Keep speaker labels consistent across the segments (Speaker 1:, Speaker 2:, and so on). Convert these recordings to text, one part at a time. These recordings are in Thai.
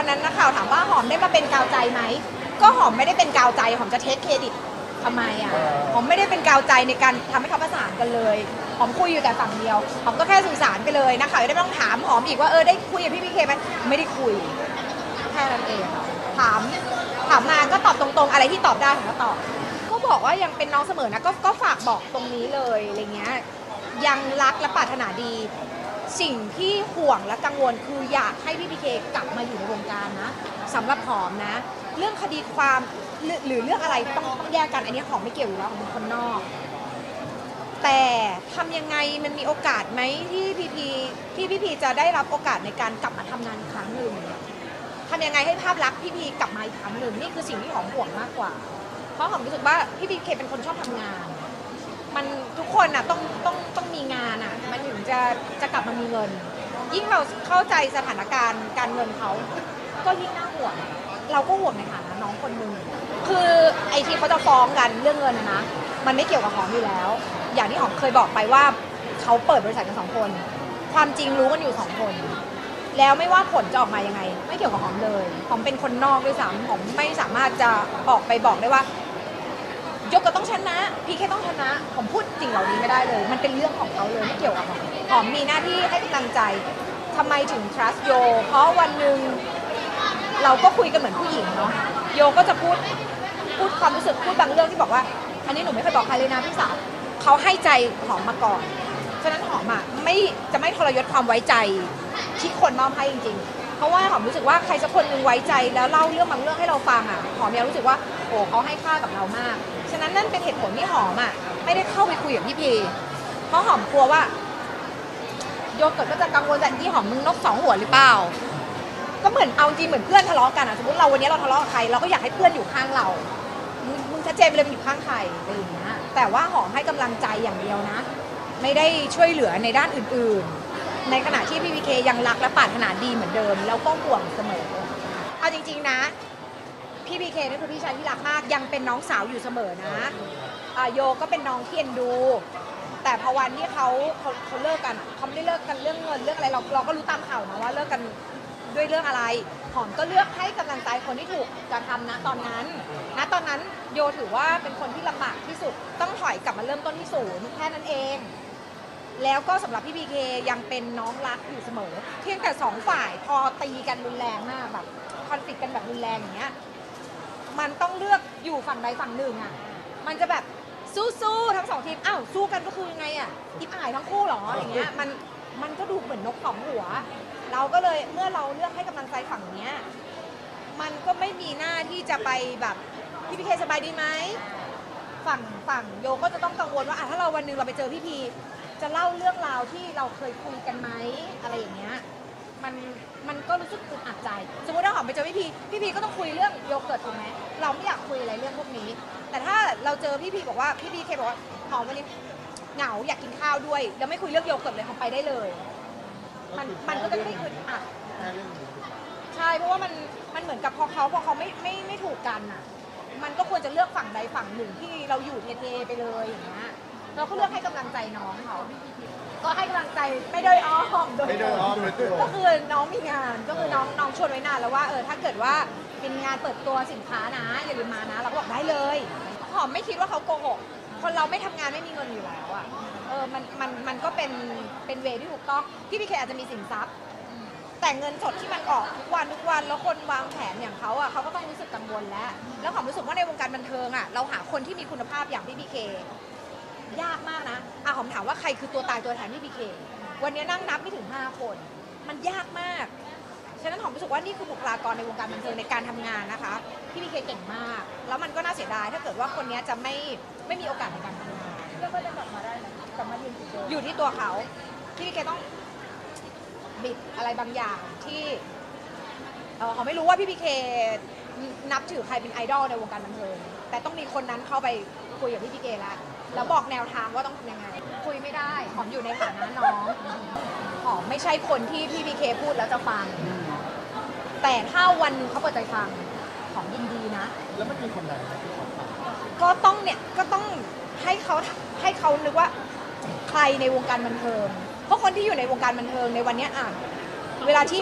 Speaker 1: วันนั้นนักข่าวถามว่าหอมได้มาเป็นกาวใจไหม ก็หอมไม่ได้เป็นกาวใจ หอมจะเทคเครดิตทำไมอะ หอมไม่ได้เป็นกาวใจในการทำให้เขาประสานกันเลย หอมคุยอยู่แต่ฝั่งเดียว หอมก็แค่สื่อสารไปเลยนักข่าวจะได้ไม่ต้องถามหอมอีกว่าเออได้คุยกับพี่พีเคไหมไม่ได้คุย แค่นั้นเองค่ะถาม ถามมาก็ตอบตรงๆ อะไรที่ตอบได้ผมก็ตอบ ก็บอกว่ายังเป็นน้องเสมอนะ ก็ก็ฝากบอกตรงนี้เลยอะไรเงี้ย ยังรักและปรารถนาดี สิ่งที่ห่วงและกังวลคืออยากให้พี่พีเคกลับมาอยู่ในวงการนะสำหรับหอมนะ เรื่องคดีความหรือหรือเรื่องอะไรต้องต้องแยกกันอันนี้หอมไม่เกี่ยวอยู่แล้วหอมเป็นคนนอก แต่ทำยังไงมันมีโอกาสไหมที่พีพีที่พี่พีจะได้รับโอกาสในการกลับมาทำงานอีกครั้งหนึ่งทำยังไงให้ภาพลักษณ์พี่พีกลับมาอีกครั้งหนึ่งนี่คือสิ่งที่หอมห่วงมากกว่า เพราะหอมรู้สึกว่าพี่พีเคเป็นคนชอบทำงาน มันทุกคนอะต้องต้องต้องมีงานอะ มันถึงจะจะกลับมามีเงิน ยิ่งเราเข้าใจสถานการณ์การเงินเขา ก็ยิ่งน่าห่วง เราก็ห่วงในฐานะน้องคนหนึ่งคือไอที่เขาจะฟ้องกันเรื่องเงินนะนะมันไม่เกี่ยวกับหอมอยู่แล้ว อย่างที่หอมเคยบอกไปว่าเขาเปิดบริษัทกันสองคน ความจริงรู้กันอยู่สองคน แล้วไม่ว่าผลจะออกมายังไง ไม่เกี่ยวกับหอมเลยหอมเป็นคนนอกด้วยซ้ำหอมไม่สามารถจะออกไปบอกได้ว่า ยกก็ต้องชนะ พีเคต้องชนะ ผมพูดสิ่งเหล่านี้ไม่ได้เลย มันเป็นเรื่องของเขาเลยไม่เกี่ยวกับหอมหอมมีหน้าที่ให้กำลังใจทำไมถึง trust โย เพราะวันหนึ่งเราก็คุยกันเหมือนผู้หญิงเนาะ โยก็จะพูดพูดความรู้สึกพูดบางเรื่องที่บอกว่า อันนี้หนูไม่เคยบอกใครเลยนะพี่สาวเขาให้ใจหอมมาก่อน ฉะนั้นหอมอะไม่จะไม่ทรยศความไว้ใจที่คนมอบให้จริงๆ เพราะว่าหอมรู้สึกว่าใครสักคนหนึ่งไว้ใจแล้วเล่าเรื่องบางเรื่องให้เราฟังอะหอมยังรู้สึกว่าโอ้เขาให้ค่ากับเรามาก ฉะนั้นนั่นเป็นเหตุผลที่หอมอะไม่ได้เข้าไปคุยกับพี่พีเพราะหอมกลัวว่าโยเกิร์ตก็จะกังวลแต่ที่หอมมึงนกสองหัวหรือเปล่า ก็เหมือนเอาจริงเหมือนเพื่อนทะเลาะกันอะสมมติเราวันนี้เราทะเลาะกับใครเราก็อยากให้เพื่อนอยู่ข้างเรา มึงชัดเจนไปเลยมันอยู่ข้างใครอะไรอย่างเงี้ยแต่ว่าหอมให้กำลังใจอย่างเดียวนะ ไม่ได้ช่วยเหลือในด้านอื่นๆ ในขณะที่พี่พีเคยังรักและปรารถนาดีเหมือนเดิม แล้วก็ห่วงเสมอ เอาจริง ๆนะ พี่พีเคนี่คือพี่ชายที่รักมากยังเป็นน้องสาวอยู่เสมอนะอ่าโยก็เป็นน้องที่เอ็นดู แต่พอวันที่เขาเขาเขาเลิกกันอะเขาไม่ได้เลิกกันเรื่องเงินเรื่องอะไรเราเราก็รู้ตามข่าวนะว่าเลิกกันด้วยเรื่องอะไร หอมก็เลือกให้กำลังใจคนที่ถูกกระทำนะตอนนั้นนะตอนนั้นโยถือว่าเป็นคนที่ลำบากที่สุดต้องถอยกลับมาเริ่มต้นที่ศูนย์แค่นั้นเอง แล้วก็สำหรับพี่พีเคยังเป็นน้องรักอยู่เสมอ เพียงแต่สองฝ่ายพอตีกันรุนแรงมากแบบคอนฟ lict กันแบบรุนแรงอย่างเงี้ยมันต้องเลือกอยู่ฝั่งใดฝั่งหนึ่งอะมันจะแบบสู้ๆทั้งสองทีมอ้าวสู้กันก็คือยังไงอะอิบอายทั้งคู่เหรออย่างเงี้ยมันมันก็ดูเหมือนนกสองหัว เราก็เลยเมื่อเราเลือกให้กำลังใจฝั่งเนี้ยมันก็ไม่มีหน้าที่จะไปแบบพี่พีเคสบายดีไหมฝั่งฝั่งโยก็จะต้องกังวลว่าอะถ้าเราวันหนึ่งเราไปเจอพี่พี จะเล่าเรื่องราวที่เราเคยคุยกันไหมอะไรอย่างเงี้ยมันมันก็รู้สึกอึดอัดใจ สมมติถ้าหอมไปเจอพี่พีพี่พีก็ต้องคุยเรื่องโยเกิร์ตถูกไหมเราไม่อยากคุยอะไรเรื่องพวกนี้ แต่ถ้าเราเจอพี่พีบอกว่าพี่พีเคบอกว่าหอมวันนี้เหงาอยากกินข้าวด้วย แล้วไม่คุยเรื่องโยเกิร์ตเลยหอมไปได้เลย มันมันก็จะไม่อึดอัดใช่เพราะว่ามันมันเหมือนกับพอเขาพอเขาไม่ไม่ไม่ถูกกันอะ มันก็ควรจะเลือกฝั่งใดฝั่งหนึ่งที่เราอยู่เทๆไปเลยอย่างเงี้ย เราก็เลือกให้กำลังใจน้องเขา ก็ให้กำลังใจไม่โดยอ้อมโดย
Speaker 2: ไม่โดยอ้อมโดยตรง
Speaker 1: ก็คือน้องมีงานก็คือน้องน้องชวนไว้นานแล้วว่าเออถ้าเกิดว่าเป็นงานเปิดตัวสินค้านะอย่าลืมมานะเราก็บอกได้เลยหอมไม่คิดว่าเขาโกหกคนเราไม่ทำงานไม่มีเงินอยู่แล้วอะเออมันมันมันก็เป็นเป็นเวที่ถูกต้องพี่พีเคอาจจะมีสินทรัพย์ แต่เงินสดที่มันออกทุกวันทุกวันแล้วคนวางแผนอย่างเขาอะเขาก็ต้องรู้สึกกังวลแล้ว แล้วความรู้สึกว่าในวงการบันเทิงอะเราหาคนที่มีคุณภาพอย่างพี่พีเค ยากมากนะอะหอมถามว่าใครคือตัวตายตัวแทนพี่พีเควันนี้นั่งนับไม่ถึง 5 คน มันยากมาก ฉะนั้นหอมรู้สึกว่านี่คือบุคลากรในวงการบันเทิงในการทำงานนะคะพี่พีเคเก่งมาก แล้วมันก็น่าเสียดายถ้าเกิดว่าคนนี้จะไม่ไม่มีโอกาสในการทำงาน
Speaker 3: แล้วก็จะกลับมาได้นะกลับมายืนจุดเดิม
Speaker 1: อยู่ที่ตัวเขาพี่พีเคต้องบิดอะไรบางอย่างที่เออเขาไม่รู้ว่าพี่พีเคนับถือใครเป็นไอดอลในวงการบันเทิงแต่ต้องมีคนนั้นเข้าไปคุยกับพี่พีเคแล้ว แล้วบอกแนวทางว่าต้องทำยังไง คุยไม่ได้หอมอยู่ในฐานะน้องหอมไม่ใช่คนที่พี่พีเคพูดแล้วจะฟัง แต่ถ้าวันหนึงเขาเปิดใจฟังหอมยินดีนะ
Speaker 2: แล้วมันมีคนไหนไหมที่เขาฟัง
Speaker 1: ก็ต้องเนี่ยก็ต้องให้เขาให้เขานึกว่าใครในวงการบันเทิง เพราะคนที่อยู่ในวงการบันเทิงในวันเนี้ยอะเวลาที่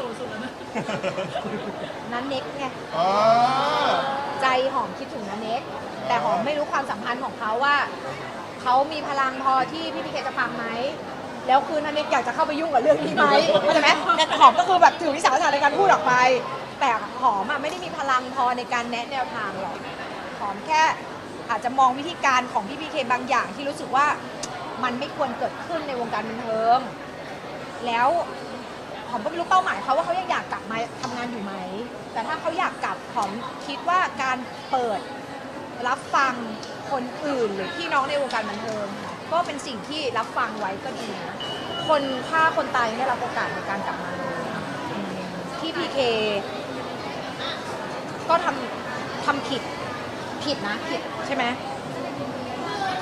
Speaker 1: นั้นเน็กไง
Speaker 2: อ๋อ
Speaker 1: ใจหอมคิดถึงนันเน็กแต่หอมไม่รู้ความสัมพันธ์ของเขาว่า เขามีพลังพอที่พี่พีเคจะฟังไหม แล้วคือนันเน็กอยากจะเข้าไปยุ่งกับเรื่องนี้ไหมเข้าใจไหมแต่หอมก็คือแบบถือวิสาสะในการพูดออกไป แต่หอมอะไม่ได้มีพลังพอในการแนะแนวทางหรอก หอมแค่อาจจะมองวิธีการของพี่พีเคบางอย่างที่รู้สึกว่ามันไม่ควรเกิดขึ้นในวงการบันเทิง แล้วหอมก็ไม่รู้เป้าหมายเขาว่าเขายังอยากกลับมาทำงานอยู่ไหม แต่ถ้าเขาอยากกลับหอมคิดว่าการเปิด รับฟังคนอื่นหรือพี่น้องในวงการบันเทิงก็เป็นสิ่งที่รับฟังไว้ก็ดีนะคนฆ่าคนตายยังได้รับโอกาสในการกลับมาที่พีเคก็ทำทำผิดผิดนะผิดใช่ไหม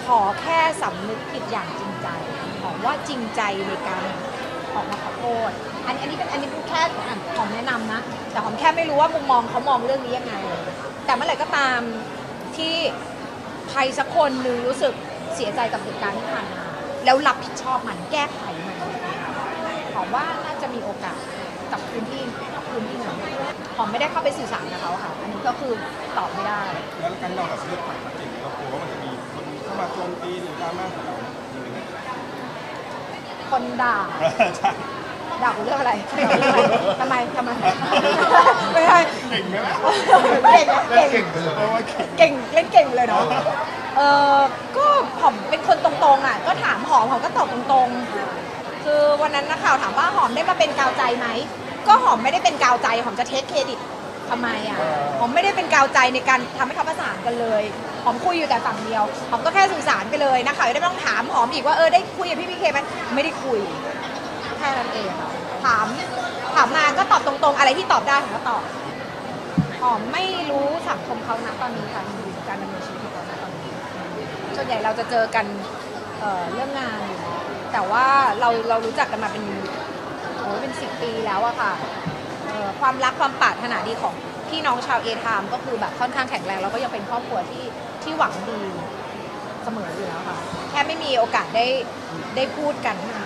Speaker 1: ขอแค่สำนึกผิดอย่างจริงใจหอมว่าจริงใจในการออกมาขอโทษอันอันนี้เป็นอันนี้เป็นแค่อะหอมแนะนำนะ แต่หอมแค่ไม่รู้ว่ามุมมองเขามองเรื่องนี้ยังไง แต่เมื่อไหร่ก็ตาม ที่ใครสักคนหนึ่งรู้สึกเสียใจกับเหตุการณ์ที่ผ่านมาแล้วรับผิดชอบมันแก้ไขมันหอมว่าน่าจะมีโอกาสกับพื้นที่พื้นที่นั้นหอมไม่ได้เข้าไปสื่อสารกับเขาค่ะ อันนี้ก็คือตอบไม่ได้
Speaker 4: แล้วการที่เราแบบเลือกปากจริงเรากลัวว่ามันจะมีคนเข้ามาโจมตีหรือดราม่ากับเรามีไหม
Speaker 1: คนด่า
Speaker 4: ใช่
Speaker 1: ด่ากูเรื่องอะไรทำไมทำไมไม่ใช่
Speaker 4: เก่งไหมล่ะ
Speaker 1: เก่งอะ
Speaker 2: เล่น
Speaker 1: เก่ง
Speaker 2: เก่งเลย
Speaker 4: เพราะว่าเก่ง
Speaker 1: เก่งเล่นเก่งเลยเนาะ เออก็หอมเป็นคนตรงๆอะ ก็ถามหอมหอมก็ตอบตรงๆ คือวันนั้นนักข่าวถามว่าหอมได้มาเป็นกาวใจไหม ก็หอมไม่ได้เป็นกาวใจ หอมจะเทคเครดิตทำไมอะ หอมไม่ได้เป็นกาวใจในการทำให้เขาประสานกันเลย หอมคุยอยู่แต่ฝั่งเดียว หอมก็แค่สื่อสารไปเลยนักข่าวจะได้ไม่ต้องถามหอมอีกว่าเออได้คุยกับพี่พีเคไหมไม่ได้คุย แค่นั้นเองค่ะถามถามมาก็ตอบตรงๆ อะไรที่ตอบได้หอมก็ตอบ หอมไม่รู้สังคมเขานะตอนนี้ค่ะอยู่การดำเนินชีวิตของเขานะตอนนี้ส่วนใหญ่เราจะเจอกันเอ่อเรื่องงานอยู่แต่ว่าเราเรารู้จักกันมาเป็นโอ้ยเป็นสิบปีแล้วอะค่ะเอ่อความรักความปรารถนาดีของพี่น้องชาวเอทามก็คือแบบค่อนข้างแข็งแรงแล้วก็ยังเป็นครอบครัวที่ที่หวังดีเสมออยู่แล้วค่ะแค่ไม่มีโอกาสได้ได้พูดกันเท่านั้น